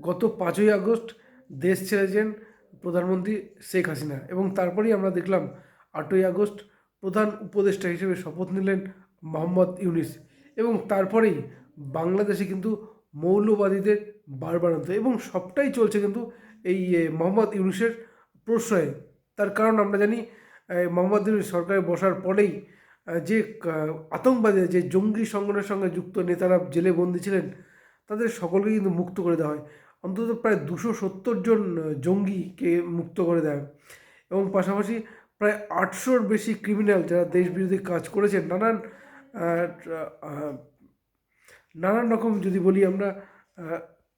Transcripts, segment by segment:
গত পাঁচই আগস্ট দেশ ছেড়েছেন প্রধানমন্ত্রী শেখ হাসিনা এবং তারপরেই আমরা দেখলাম আটই আগস্ট প্রধান উপদেষ্টা হিসেবে শপথ নিলেন মোহাম্মদ ইউনিস এবং তারপরেই বাংলাদেশে কিন্তু মৌলবাদীদের বারবারান্ত এবং সবটাই চলছে কিন্তু এই মোহাম্মদ ইউনিসের প্রশ্রয়ে। তার কারণ আমরা জানি মোহাম্মদ ইউনিস সরকারে বসার পরেই যে, কা- আতঙ্কবাদী, যে জঙ্গি সংগঠনের সঙ্গে যুক্ত নেতারা জেলে বন্দী ছিলেন, তাদের সকলকে কিন্তু মুক্ত করে দেওয়া হয়। অন্তত প্রায় দুশো সত্তর জন জঙ্গিকে মুক্ত করে দেয়। এবং পাশাপাশি প্রায় আটশোর বেশি ক্রিমিনাল যারা দেশবিরোধী কাজ করেছেন, নানান নানান রকম যদি বলি আমরা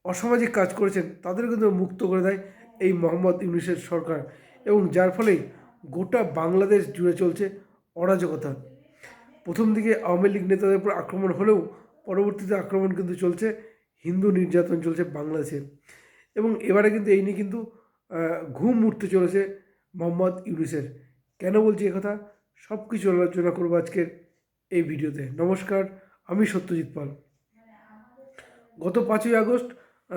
অসামাজিক কাজ করেছেন তাদের কিন্তু মুক্ত করে দেয় এই মোহাম্মদ ইউনিসের সরকার। এবং যার ফলে গোটা বাংলাদেশ জুড়ে চলছে অরাজকতা। প্রথম দিকে আওয়ামী লীগ নেতাদের উপর আক্রমণ হলেও পরবর্তীতে আক্রমণ কিন্তু চলছে হিন্দু নির্যাতন চলছে বাংলাদেশে। এবং এবারে কিন্তু এই নিয়ে কিন্তু ঘুম উঠতে চলেছে মোহাম্মদ ইউনিসের। কেন বলছি কথা? সব কিছু আলোচনা করব আজকের এই ভিডিওতে। নমস্কার, আমি সত্যজিৎ পাল। গত পাঁচই আগস্ট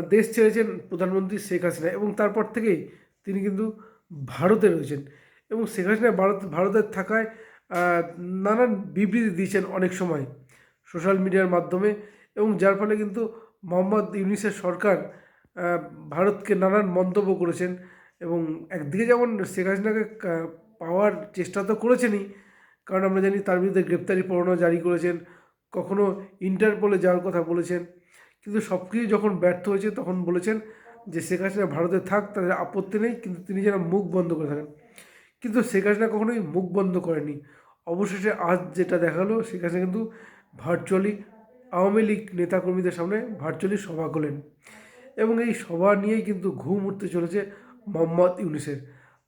দেশ ছেড়েছেন প্রধানমন্ত্রী শেখ হাসিনা এবং তারপর থেকেই তিনি কিন্তু ভারতে রয়েছেন এবং শেখ হাসিনা ভারত ভারতের থাকায় নানান বিবৃতি দিয়েছেন অনেক সময় সোশ্যাল মিডিয়ার মাধ্যমে এবং যার ফলে কিন্তু মোহাম্মদ ইউনিসের সরকার ভারতকে নানান মন্তব্য করেছেন এবং একদিকে যেমন শেখ হাসিনাকে পাওয়ার চেষ্টা তো করেছেনই, কারণ আমরা জানি তার বিরুদ্ধে গ্রেপ্তারি পরোয়ানা জারি করেছেন, কখনো ইন্টারপোলে যাওয়ার কথা বলেছেন, কিন্তু সব কিছু যখন ব্যর্থ হয়েছে তখন বলেছেন যে শেখ হাসিনা ভারতে থাক, তাদের আপত্তি নেই, কিন্তু তিনি যেন মুখ বন্ধ করে থাকেন। কিন্তু শেখ হাসিনা কখনোই মুখ বন্ধ করেনি অবশেষে আজ যেটা দেখাল, শেখ হাসিনা কিন্তু ভার্চুয়ালি আওয়ামী লীগ নেতাকর্মীদের সামনে ভার্চুয়ালি সভা করলেন। এবং এই সভা নিয়েই কিন্তু ঘুম উঠতে চলেছে মোহাম্মদ ইউনিসের।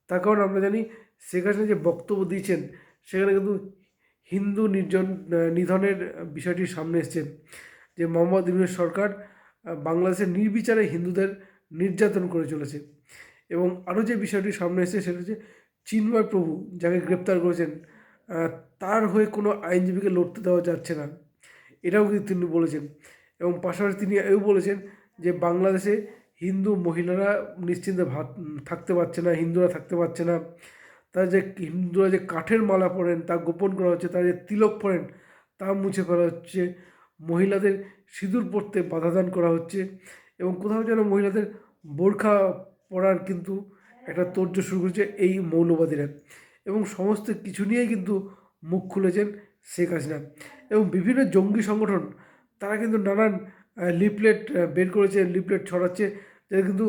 তার কারণ আমরা জানি, শেখ হাসিনা যে বক্তব্য দিয়েছেন, সেখানে কিন্তু হিন্দু নির্জন, নিধনের বিষয়টি সামনে এসছে যে মোহাম্মদ ইউনিস সরকার বাংলাদেশের নির্বিচারে হিন্দুদের নির্যাতন করে চলেছে। এবং আরও যে বিষয়টি সামনে এসেছে, সেটা হচ্ছে চিন্ময় প্রভু যাকে গ্রেপ্তার করেছেন তার হয়ে কোনো আইনজীবীকে লড়তে দেওয়া যাচ্ছে না। এটাও কিন্তু তিনি বলেছেন। এবং পাশাপাশি তিনি এও বলেছেন যে বাংলাদেশে হিন্দু মহিলারা নিশ্চিন্তে থাকতে পারছে না, হিন্দুরা থাকতে পারছে না। তারা যে হিন্দুরা যে কাঠের মালা পরেন, তা গোপন করা হচ্ছে, তারা যে তিলক পরেন, তা মুছে ফেলা হচ্ছে। মহিলাদের সিঁদুর পরতে বাধাদান করা হচ্ছে। এবং কোথাও যেন মহিলাদের বোরখা পরার কিন্তু একটা তোর্য শুরু করেছে এই মৌলবাদীরা। এবং সমস্ত কিছু নিয়েই কিন্তু মুখ খুলেছেন শেখ হাসিনা। এবং বিভিন্ন জঙ্গি সংগঠন, তারা কিন্তু নানান লিফলেট বের করেছে লিফলেট ছড়াচ্ছে, যাতে কিন্তু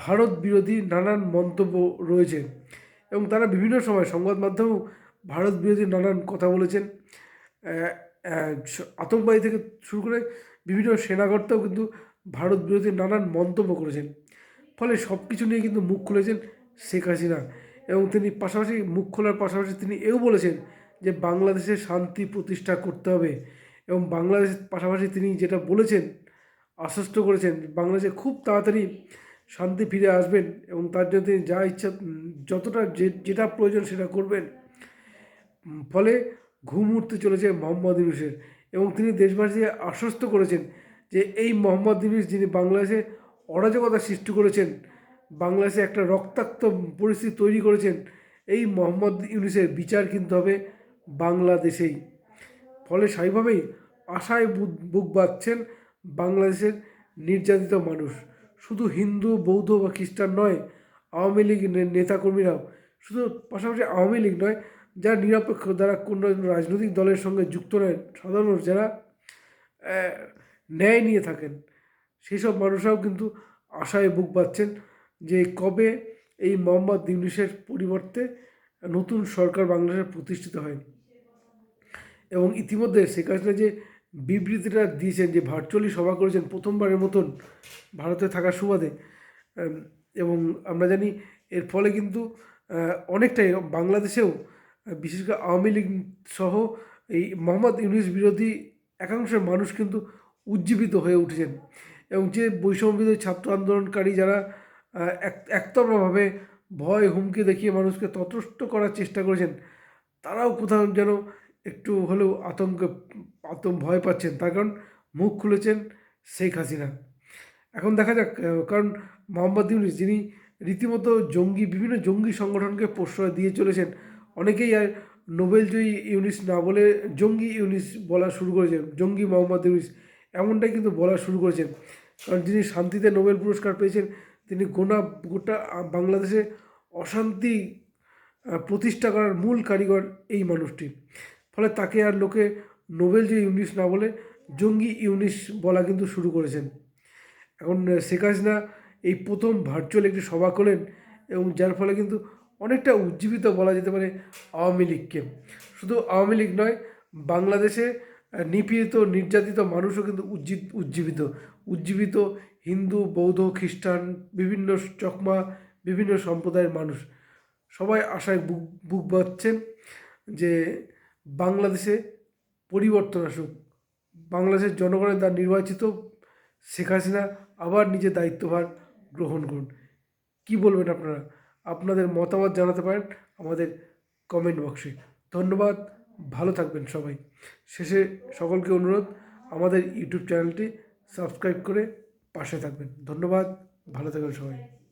ভারত বিরোধী নানান মন্তব্য রয়েছে। এবং তারা বিভিন্ন সময় সংবাদ মাধ্যমেও ভারত বিরোধী নানান কথা বলেছেন। আতঙ্কবাদী থেকে শুরু করে বিভিন্ন সেনাকর্তাও কিন্তু ভারত বিরোধী নানান মন্তব্য করেছেন। ফলে সব কিছু নিয়ে কিন্তু মুখ খুলেছেন শেখ হাসিনা। এবং তিনি পাশাপাশি, মুখ খোলার পাশাপাশি তিনি এও বলেছেন যে বাংলাদেশে শান্তি প্রতিষ্ঠা করতে হবে এবং বাংলাদেশের পাশাপাশি তিনি যেটা বলেছেন, আশ্বস্ত করেছেন, বাংলাদেশে খুব তাড়াতাড়ি শান্তি ফিরে আসবেন এবং তার জন্য তিনি যা ইচ্ছা যতটা যে, যেটা প্রয়োজন সেটা করবেন। ফলে ঘুম উঠতে চলেছে মোহাম্মদ ইউনুসের এবং তিনি দেশবাসীকে আশ্বস্ত করেছেন যে এই মোহাম্মদ ইউনুস যিনি বাংলাদেশে অরাজকতা সৃষ্টি করেছেন, বাংলাদেশে একটা রক্তাক্ত পরিস্থিতি তৈরি করেছেন, এই মোহাম্মদ ইউনুসের বিচার কিন্তু হবে বাংলাদেশেই। ফলে স্বাভাবিকভাবেই আশায় বুক- বাঁধছেন বাংলাদেশের নির্যাতিত মানুষ। শুধু হিন্দু, বৌদ্ধ বা খ্রিস্টান নয়, আওয়ামী লীগ নেতাকর্মীরাও। শুধু পাশাপাশি আওয়ামী লীগ নয়, যারা নিরপেক্ষ, যারা কোনো রাজনৈতিক দলের সঙ্গে যুক্ত নয়, সাধারণ যারা ন্যায় নিয়ে থাকেন সেই সব মানুষরাও কিন্তু আশায় বুক বাঁধছেন যে কবে এই মোহাম্মদ ইউনুসের পরিবর্তে নতুন সরকার বাংলাদেশে প্রতিষ্ঠিত হয়। এবং ইতিমধ্যে শেখ হাসিনা যে বিবৃতিটা দিয়েছেন যে ভার্চুয়ালি সভা করেছেন প্রথমবারের মতন ভারতে থাকার সুবাদে এবং আমরা জানি এর ফলে কিন্তু অনেকটাই বাংলাদেশেও বিশেষ করে আওয়ামী লীগ সহ এই মোহাম্মদ ইউনুস বিরোধী একাংশের মানুষ কিন্তু উজ্জীবিত হয়ে উঠেছেন। এবং যে বৈষম্য ছাত্র আন্দোলনকারী যারা আহ, এক একতরফাভাবে ভয় হুমকি দেখিয়ে মানুষকে ততষ্ট করার চেষ্টা করেছেন তারাও কোথাও যেন একটু হলেও আতঙ্ক আতঙ্ক ভয় পাচ্ছেন। তার কারণ মুখ খুলেছেন শেখ হাসিনা। এখন দেখা যাক কারণ মোহাম্মদ ইউনিস যিনি রীতিমতো জঙ্গি, বিভিন্ন জঙ্গি সংগঠনকে প্রশ্রয় দিয়ে চলেছেন, অনেকেই আর নোবেলজয়ী ইউনিস না বলে জঙ্গি ইউনিস বলা শুরু করেছেন, জঙ্গি মোহাম্মদ ইউনিস এমনটাই কিন্তু বলা শুরু করেছেন। কারণ যিনি শান্তিতে নোবেল পুরস্কার পেয়েছেন, তিনি গোনা, গোটা বাংলাদেশে অশান্তি প্রতিষ্ঠা করার মূল কারিগর এই মানুষটি। ফলে তাকে আর লোকে নোবেল যে ইউনিস না বলে জঙ্গি ইউনিস বলা কিন্তু শুরু করেছেন। এখন শেখ হাসিনা এই প্রথম ভার্চুয়াল একটি সভা করলেন এবং যার ফলে কিন্তু অনেকটা উজ্জীবিত বলা যেতে পারে আওয়ামী লীগকে। শুধু আওয়ামী লীগ নয়, বাংলাদেশে নিপীড়িত, নির্যাতিত মানুষও কিন্তু উজ্জীব উজ্জীবিত। উজ্জীবিত হিন্দু, বৌদ্ধ, খ্রিস্টান, বিভিন্ন চকমা, বিভিন্ন সম্প্রদায়ের মানুষ। সবাই আশায় বুক বুক বাঁধছেন যে বাংলাদেশে পরিবর্তন আসুক। বাংলাদেশের জনগণের দ্বারা নির্বাচিত শেখ হাসিনা আবার নিজের দায়িত্বভার গ্রহণ করুন। কি বলবেন আপনারা? আপনাদের মতামত জানাতে পারেন আমাদের কমেন্ট বক্সে ধন্যবাদ, ভালো থাকবেন সবাই। শেষে সকলকে অনুরোধ, আমাদের ইউটিউব চ্যানেলটি সাবস্ক্রাইব করে পাশে থাকবেন। ধন্যবাদ, ভালো থাকবেন সবাই।